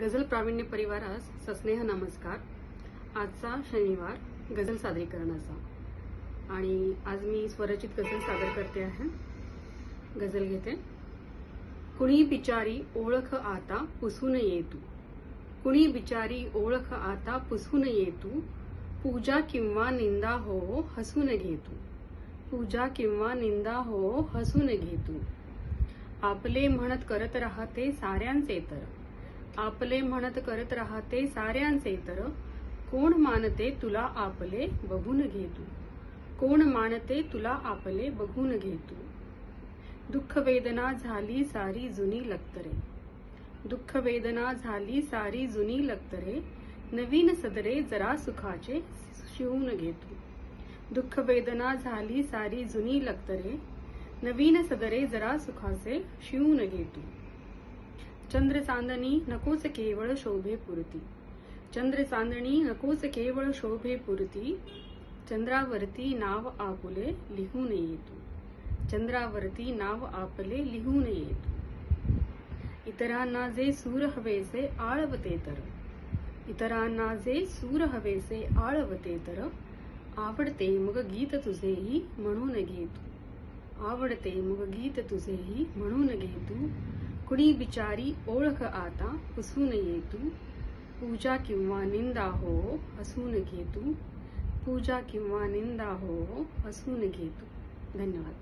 गझल प्रावीण्य परिवारास सस्नेह नमस्कार. आजचा शनिवार गझल सादरीकरणाचा. आणि आज मी स्वरचित गझल सादर करते आहे. गझल घेते. कुणी बिचारी ओळख आता पुसून येतू. कुणी बिचारी ओळख आता पुसून येतू. पूजा किंवा निंदा हो हसून घेतू. पूजा किंवा निंदा हो हसून घेतू. आपले म्हणत करत राहते साऱ्यांचे तर. आपले म्हणत करत राहते साऱ्यांचे तर कोण मानते तुला आपले बघून घेतू कोण मानते तुला आपले बघून घेतो दुःख वेदना झाली सारी जुनी लक्तरे. दुःख वेदना झाली सारी जुनी लक्तरे. नवीन सदरे जरा सुखाचे शिवून घेतो दुःख वेदना झाली सारी जुनी लक्तरे. नवीन सदरे जरा सुखाचे शिवून घेतो चांदणी नकोच केवळ शोभे पुरती चंद्र चांदणी नकोच केवळ शोभे पुरती चंद्रावरती नाव आपुले लिहून येतू चंद्रावरती नाव आपले लिहून येतू इतरांना जे सूर हवेसे आळवते तर इतरांना जे सूर हवेसे आळवते तर आवडते मग गीत तुझेही म्हणून घेतू आवडते मग गीत तुझेही म्हणून घेतू कुणी बिचारी ओळख आता पुसून येतू. पूजा किंवा निंदा हो हसून घेतू. पूजा किंवा निंदा हो हसून घेतू. धन्यवाद.